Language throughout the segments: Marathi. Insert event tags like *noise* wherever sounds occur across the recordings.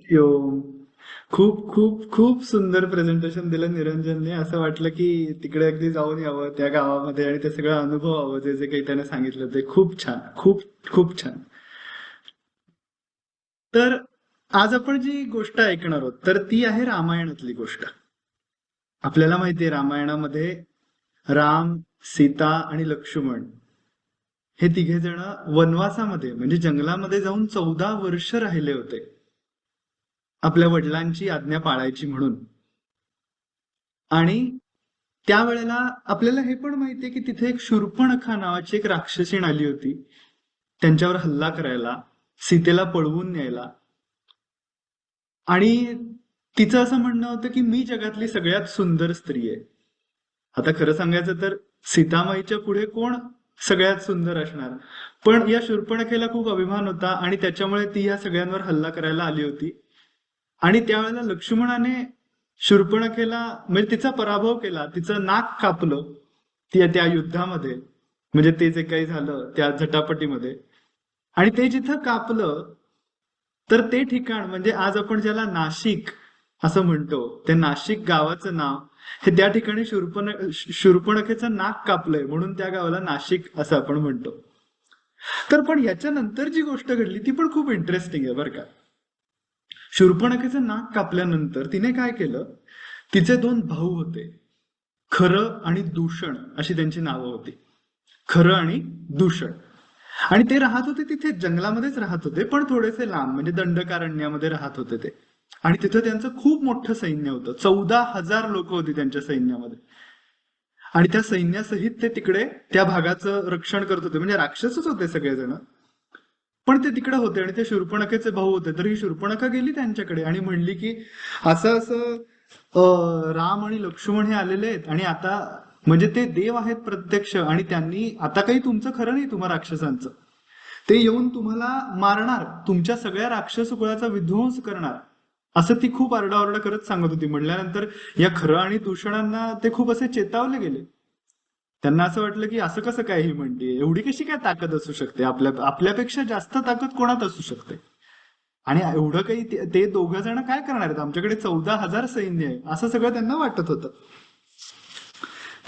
यो. खूप खूप खूप सुंदर प्रेझेंटेशन दिलं निरंजनने. असं वाटलं की तिकडे अगदी जाऊन यावं त्या गावामध्ये आणि ते सगळं अनुभवावं जे जे काही त्याने सांगितलं ते. खूप छान खूप खूप छान. तर आज आपण जी गोष्ट ऐकणार आहोत तर ती आहे रामायणातली गोष्ट. आपल्याला माहितीये रामायणामध्ये राम सीता आणि लक्ष्मण हे तिघे जण वनवासामध्ये म्हणजे जंगलामध्ये जाऊन चौदा वर्ष राहिले होते. आपल्या वडिलांची आज्ञा पाळायची म्हणून. आणि त्यावेळेला आपल्याला हे पण माहितीये की तिथे एक शूर्पणखा नावाची एक राक्षसीण आली होती. त्यांच्यावर हल्ला करायला सीतेला पळवून न्यायला. आणि तिचं असं म्हणणं होतं की मी जगातली सगळ्यात सुंदर स्त्री आहे. आता खरं सांगायचं तर सीतामाईच्या पुढे कोण सगळ्यात सुंदर असणार? पण या शूर्पणखेला खूप अभिमान होता आणि त्याच्यामुळे ती या सगळ्यांवर हल्ला करायला आली होती. आणि त्यावेळेला लक्ष्मणाने शूर्पणखेला म्हणजे तिचा पराभव केला तिचं नाक कापलं ती त्या युद्धामध्ये. म्हणजे ते जे काही झालं त्या झटापटीमध्ये. आणि ते जिथं कापलं तर ते ठिकाण म्हणजे आज आपण ज्याला नाशिक असं म्हणतो ते नाशिक गावाचं नाव हे त्या ठिकाणी शूर्पण शूर्पणखेचं नाक कापलंय म्हणून त्या गावाला नाशिक असं आपण म्हणतो. तर पण याच्यानंतर जी गोष्ट घडली ती पण खूप इंटरेस्टिंग आहे बरं का. शूर्पणखेचं नाक कापल्यानंतर तिने काय केलं? तिचे दोन भाऊ होते. खरं आणि दूषण अशी त्यांची नावं होती. खरं आणि दूषण. आणि ते राहत होते तिथे जंगलामध्येच राहत होते पण थोडेसे लांब म्हणजे दंडकारण्यामध्ये राहत होते ते. आणि तिथं त्यांचं खूप मोठं सैन्य होतं. चौदा हजार लोक होती त्यांच्या सैन्यामध्ये. आणि त्या सैन्यासहित ते तिकडे त्या भागाचं रक्षण करत होते. म्हणजे राक्षसच होते सगळेजण. पण ते तिकडे होते आणि ते शूर्पणखेचे भाऊ होते. तर ही शूर्पणखा गेली त्यांच्याकडे आणि म्हणली की असं असं राम आणि लक्ष्मण हे आलेले आहेत आणि आता म्हणजे ते देव आहेत प्रत्यक्ष आणि त्यांनी आता काही तुमचं खरं नाही तुम्हा राक्षसांचं. ते येऊन तुम्हाला मारणार तुमच्या सगळ्या राक्षस कुळाचा विध्वंस करणार. असं ती खूप आरडाओरडा करत सांगत होती. म्हणल्यानंतर या खरं आणि दूषणांना ते खूप असे चेतावले गेले. त्यांना असं वाटलं की असं कसं काय ही म्हणते एवढी कशी काय ताकद असू शकते? आपल्या आपल्यापेक्षा जास्त ताकद कोणात असू शकते? आणि एवढं काही ते- ते दोघं जण काय करणार आहेत? आमच्याकडे चौदा हजार सैन्य आहे. असं सगळं त्यांना वाटत होतं.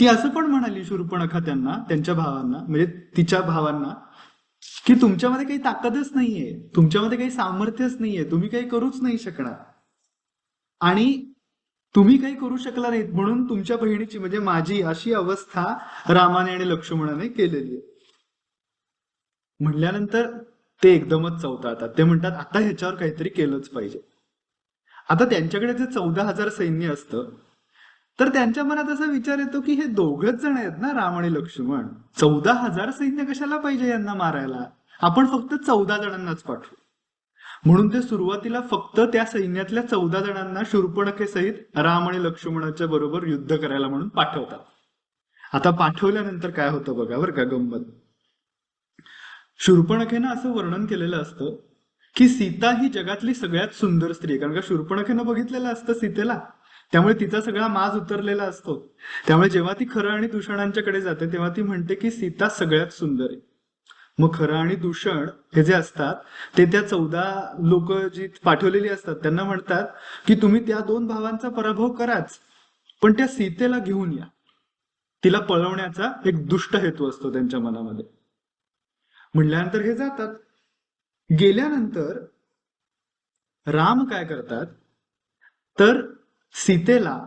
ती असं पण म्हणाली शूर्पणखा त्यांना त्यांच्या भावांना म्हणजे तिच्या भावांना की तुमच्यामध्ये काही ताकदच नाहीये. तुमच्यामध्ये काही सामर्थ्यच नाहीये. तुम्ही काही करूच नाही शकणार. आणि तुम्ही काही करू शकला नाहीत म्हणून तुमच्या बहिणीची म्हणजे माझी अशी अवस्था रामाने आणि लक्ष्मणाने केलेली आहे. म्हणल्यानंतर ते एकदमच चौताळतात ते म्हणतात आता ह्याच्यावर काहीतरी केलंच पाहिजे. आता त्यांच्याकडे जे चौदा हजार सैन्य असतं तर त्यांच्या मनात असा विचार येतो की हे दोघच जण आहेत ना राम आणि लक्ष्मण. चौदा हजार सैन्य कशाला पाहिजे यांना मारायला? आपण फक्त चौदा जणांनाच पाठवू. म्हणून ते सुरुवातीला फक्त त्या सैन्यातल्या चौदा जणांना शूर्पणखेसहित राम आणि लक्ष्मणाच्या बरोबर युद्ध करायला म्हणून पाठवतात. आता पाठवल्यानंतर काय होतं बघा बरं का गंमत. शूर्पणखेनं असं वर्णन केलेलं असतं की सीता ही जगातली सगळ्यात सुंदर स्त्री आहे. कारण का शूर्पणखेनं बघितलेलं असतं सीतेला. त्यामुळे तिचा सगळा माज उतरलेला असतो. त्यामुळे जेव्हा ती खरं आणि दूषणांच्याकडे जाते तेव्हा ती म्हणते की सीता सगळ्यात सुंदर आहे. मग खरं आणि दूषण हे जे असतात ते त्या चौदा लोक जी पाठवलेली असतात त्यांना म्हणतात की तुम्ही त्या दोन भावांचा पराभव कराच पण त्या सीतेला घेऊन या. तिला पळवण्याचा एक दुष्ट हेतू असतो त्यांच्या मनामध्ये. म्हणल्यानंतर हे जातात. गेल्यानंतर राम काय करतात? तर सीतेला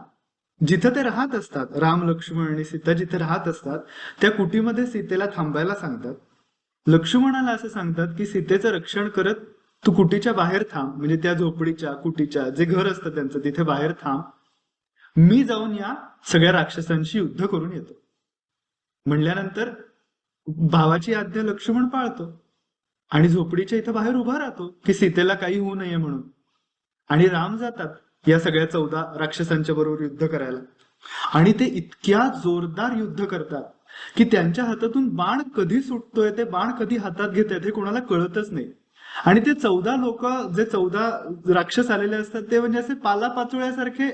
जिथं ते राहत असतात राम लक्ष्मण आणि सीता जिथे राहत असतात त्या कुटीमध्ये सीतेला थांबायला सांगतात. लक्ष्मणाला असं सांगतात की सीतेचं रक्षण करत तू कुटीच्या बाहेर थांब. म्हणजे त्या झोपडीच्या कुटीच्या जे घर असतं त्यांचं तिथे बाहेर थांब. मी जाऊन या सगळ्या राक्षसांशी युद्ध करून येतो. म्हणल्यानंतर भावाची आज्ञा लक्ष्मण पाळतो. आणि झोपडीच्या इथं बाहेर उभा राहतो की सीतेला काही होऊ नये म्हणून. आणि राम जातात या सगळ्या चौदा राक्षसांच्या बरोबर युद्ध करायला. आणि ते इतक्या जोरदार युद्ध करतात. की त्यांच्या हातातून बाण कधी सुटतोय ते बाण कधी हातात घेत हे कोणाला कळतच नाही. आणि ते चौदा लोक जे चौदा राक्षस आलेले असतात ते म्हणजे असे पालापाचोळ्यासारखे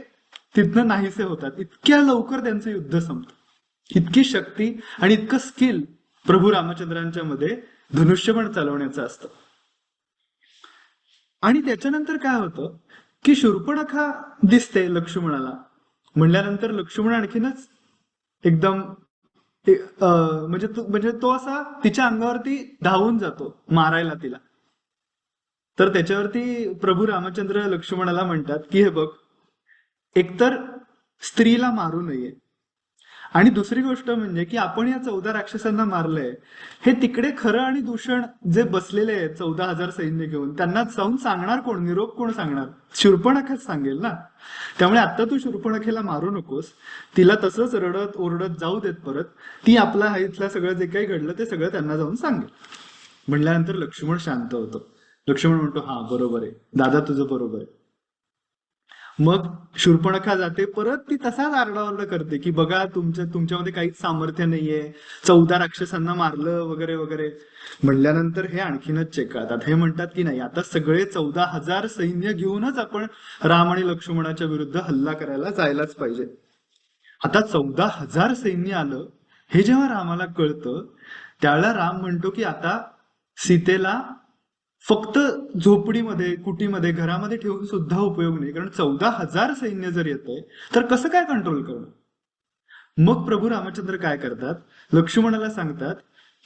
तिथनं नाहीसे होतात. इतक्या लवकर त्यांचं युद्ध संपतं. इतकी शक्ती आणि इतकं स्किल प्रभू रामचंद्रांच्या मध्ये धनुष्यबण चालवण्याचं असतं. आणि त्याच्यानंतर काय होतं की शूर्पणखा दिसते लक्ष्मणाला. म्हणल्यानंतर लक्ष्मण आणखीनच एकदम ते म्हणजे म्हणजे तो असा तिच्या अंगावरती धावून जातो मारायला तिला. तर त्याच्यावरती प्रभू रामचंद्र लक्ष्मणाला म्हणतात की हे बघ एकतर स्त्रीला मारू नये आणि दुसरी गोष्ट म्हणजे की आपण या चौदा राक्षसांना मारलंय हे तिकडे खरं आणि दूषण जे बसलेले आहेत चौदा हजार सैन्य घेऊन त्यांना जाऊन सांगणार कोण? निरोप कोण सांगणार? शूर्पणखाच सांगेल ना? त्यामुळे आता तू शूर्पणखेला मारू नकोस. तिला तसंच रडत ओरडत जाऊ देत परत. ती आपला हा इथलं सगळं जे काही घडलं ते सगळं त्यांना जाऊन सांगेल. म्हणल्यानंतर लक्ष्मण शांत होतो. लक्ष्मण म्हणतो हा बरोबर आहे. दादा तुझं बरोबर आहे. मग शूर्पणखा जाते परत ती तसाच आरडाओरडा करते की बघा तुमच्या तुमच्यामध्ये काहीच सामर्थ्य नाहीये. चौदा राक्षसांना मारलं वगैरे वगैरे. म्हणल्यानंतर हे आणखीनच चेकाळतात हे म्हणतात की नाही आता सगळे चौदा हजार सैन्य घेऊनच आपण राम आणि लक्ष्मणाच्या विरुद्ध हल्ला करायला जायलाच पाहिजे. आता चौदा हजार सैन्य आलं हे जेव्हा रामाला कळतं त्यावेळेला राम म्हणतो की आता सीतेला फक्त झोपडीमध्ये कुटीमध्ये घरामध्ये ठेवून सुद्धा उपयोग नाही. कारण चौदा हजार सैन्य जर येतंय तर कसं काय कंट्रोल करणं? मग प्रभू रामचंद्र काय करतात? लक्ष्मणाला सांगतात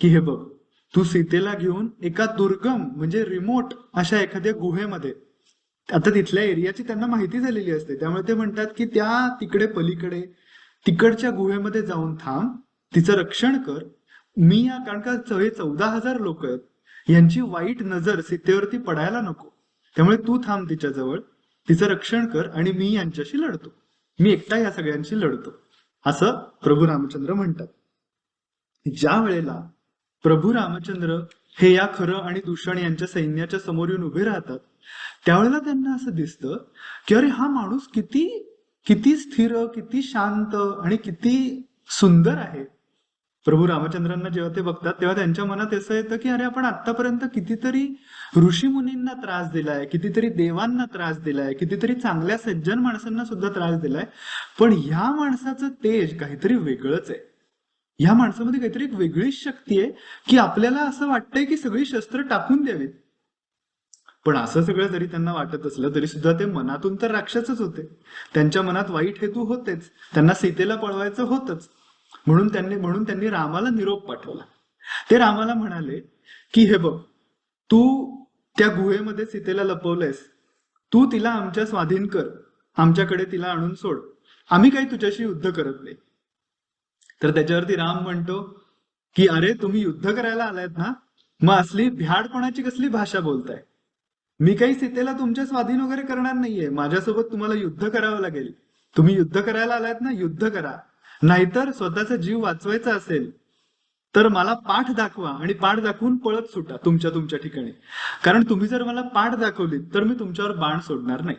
की हे बघ तू सीतेला घेऊन एका दुर्गम म्हणजे रिमोट अशा एखाद्या गुहेमध्ये आता तिथल्या एरियाची त्यांना माहिती झालेली असते. त्यामुळे ते म्हणतात की त्या तिकडे पलीकडे तिकडच्या गुहेमध्ये जाऊन थांब तिचं रक्षण कर. मी या कारण का हे चौदा हजार लोक आहेत यांची वाईट नजर सीतेवरती पडायला नको. त्यामुळे तू थांब तिच्याजवळ तिचं रक्षण कर आणि मी यांच्याशी लढतो. मी एकटा या सगळ्यांशी लढतो. असं प्रभू रामचंद्र म्हणतात. ज्या वेळेला प्रभू रामचंद्र हे या खरं आणि दूषण यांच्या सैन्याच्या समोर येऊन उभे राहतात त्यावेळेला त्यांना असं दिसतं की अरे हा माणूस किती किती स्थिर किती शांत आणि किती सुंदर आहे. प्रभू रामचंद्रांना जेव्हा ते बघतात तेव्हा त्यांच्या मनात असं येतं की अरे आपण आतापर्यंत कितीतरी ऋषी मुनींना त्रास दिलाय कितीतरी देवांना त्रास दिलाय कितीतरी चांगल्या सज्जन माणसांना सुद्धा त्रास दिलाय पण ह्या माणसाचं तेज काहीतरी वेगळंच आहे. ह्या माणसामध्ये काहीतरी एक वेगळीच शक्ती आहे की आपल्याला असं वाटतंय की सगळी शस्त्र टाकून द्यावीत. पण असं सगळं जरी त्यांना वाटत असलं तरी सुद्धा ते मनातून तर राक्षसच होते. त्यांच्या मनात वाईट हेतू होतेच. त्यांना सीतेला पळवायचं होतच. म्हणून त्यांनी म्हणून त्यांनी रामाला निरोप पाठवला. ते रामाला म्हणाले की हे बघ तू त्या गुहेमध्ये सीतेला लपवलंयस. तू तिला आमच्या स्वाधीन कर. आमच्याकडे तिला आणून सोड. आम्ही काही तुझ्याशी युद्ध करत नाही. तर त्याच्यावरती राम म्हणतो की अरे तुम्ही युद्ध करायला आलायत ना? मग असली भ्याडपणाची कसली भाषा बोलताय? मी काही सीतेला तुमच्या स्वाधीन वगैरे करणार नाहीये. माझ्यासोबत तुम्हाला युद्ध करावं लागेल. तुम्ही युद्ध करायला आलायत ना? युद्ध करा. नाहीतर स्वतःचा जीव वाचवायचा असेल तर मला पाठ दाखवा आणि पाठ दाखवून पळत सुटा तुमच्या तुमच्या ठिकाणी. कारण तुम्ही जर मला पाठ दाखवलीत तर मी तुमच्यावर बाण सोडणार नाही.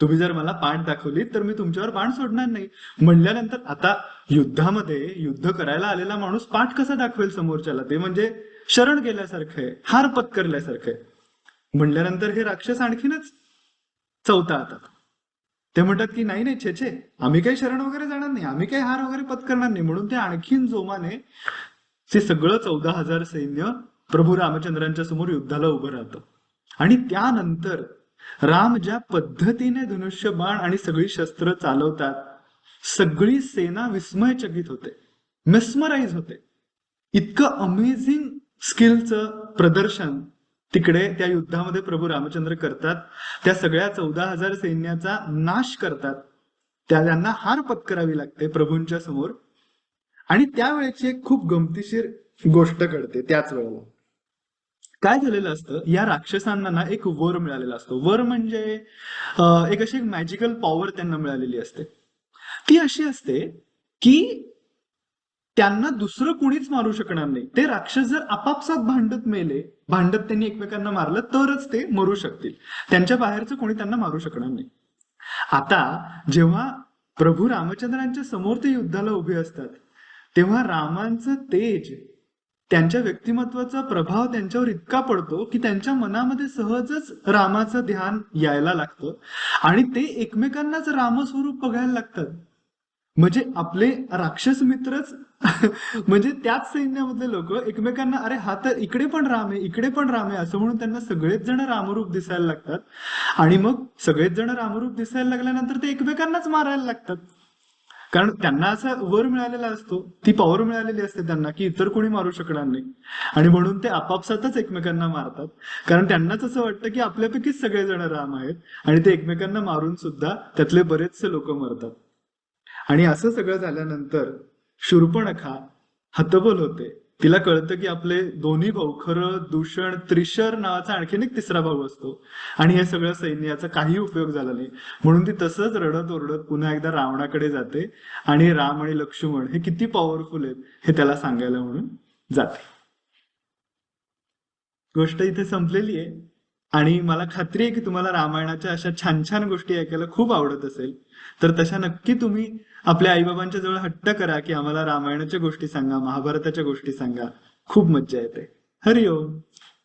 तुम्ही जर मला पाठ दाखवलीत तर मी तुमच्यावर बाण सोडणार नाही. म्हणल्यानंतर आता युद्धामध्ये युद्ध करायला आलेला माणूस पाठ कसा दाखवेल समोरच्याला? ते म्हणजे शरण गेल्यासारखं आहे हार पत्करल्यासारखं आहे. म्हणल्यानंतर हे राक्षस आणखीनच चौथा आता. ते म्हणतात की नाही नाही छे छे आम्ही काही शरण वगैरे जाणार नाही. आम्ही काही हार वगैरे पत्करणार नाही. म्हणून ते आणखीन जोमाने ते सगळं चौदा हजार सैन्य प्रभू रामचंद्रांच्या समोर युद्धाला उभं राहतं. आणि त्यानंतर राम ज्या पद्धतीने धनुष्य बाण आणि सगळी शस्त्र चालवतात सगळी सेना विस्मयचकित होते मेस्मराईज होते. इतकं अमेझिंग स्किलचं प्रदर्शन तिकडे त्या युद्धामध्ये प्रभू रामचंद्र करतात. त्या सगळ्या चौदा हजार सैन्याचा नाश करतात. त्या त्यांना हार पत्करावी लागते प्रभूंच्या समोर. आणि त्यावेळेची एक खूप गमतीशीर गोष्ट घडते त्याच वेळेला काय झालेलं असतं? या राक्षसांना ना एक वर मिळालेला असतो. वर म्हणजे एक अशी मॅजिकल पॉवर त्यांना मिळालेली असते. ती अशी असते की त्यांना दुसरं कुणीच मारू शकणार नाही. ते राक्षस जर आपापसात भांडत मेले भांडत त्यांनी एकमेकांना मारलं तरच ते मरू शकतील. त्यांच्या बाहेरचं कोणी त्यांना मारू शकणार नाही. आता जेव्हा प्रभू रामचंद्रांच्या समोर ते युद्धाला उभे असतात तेव्हा रामांचं तेज त्यांच्या व्यक्तिमत्वाचा प्रभाव त्यांच्यावर इतका पडतो की त्यांच्या मनामध्ये सहजच रामाचं ध्यान यायला लागतं आणि ते एकमेकांनाच रामस्वरूप बघायला लागतात. म्हणजे आपले राक्षस मित्रच *laughs* म्हणजे त्याच सैन्यामधले लोक एकमेकांना अरे हा तर इकडे पण राम आहे इकडे पण राम आहे असं म्हणून त्यांना सगळेच जण रामरूप दिसायला लागतात. आणि मग सगळेच जण रामरूप दिसायला लागल्यानंतर ते एकमेकांनाच मारायला लागतात. कारण त्यांना असा वर मिळालेला असतो ती पॉवर मिळालेली असते त्यांना की इतर कोणी मारू शकणार नाही. आणि म्हणून ते आपापसातच एकमेकांना मारतात. कारण त्यांनाच असं वाटतं की आपल्यापैकीच सगळेजण राम आहेत आणि ते एकमेकांना मारून सुद्धा त्यातले बरेचसे लोक मरतात. आणि असं सगळं झाल्यानंतर शूर्पणखा हतबल होते. तिला कळतं की आपले दोन्ही भाऊ खरं दूषण त्रिशर नावाचा आणखीन एक तिसरा भाऊ असतो. आणि हे सगळं सैन्याचा काही उपयोग झाला नाही. म्हणून ती तसंच रडत ओरडत पुन्हा एकदा रावणाकडे जाते आणि राम आणि लक्ष्मण हे किती पॉवरफुल आहेत हे त्याला सांगायला म्हणून जाते. गोष्ट इथे संपलेली आहे. आणि मला खात्री आहे की तुम्हाला रामायणाच्या अशा छान छान गोष्टी ऐकायला खूप आवडत असेल. तर तशा नक्की तुम्ही आपल्या आईबाबांच्या जवळ हट्ट करा की आम्हाला रामायणाच्या गोष्टी सांगा महाभारताच्या गोष्टी सांगा. खूप मज्जा येते. हरिओम.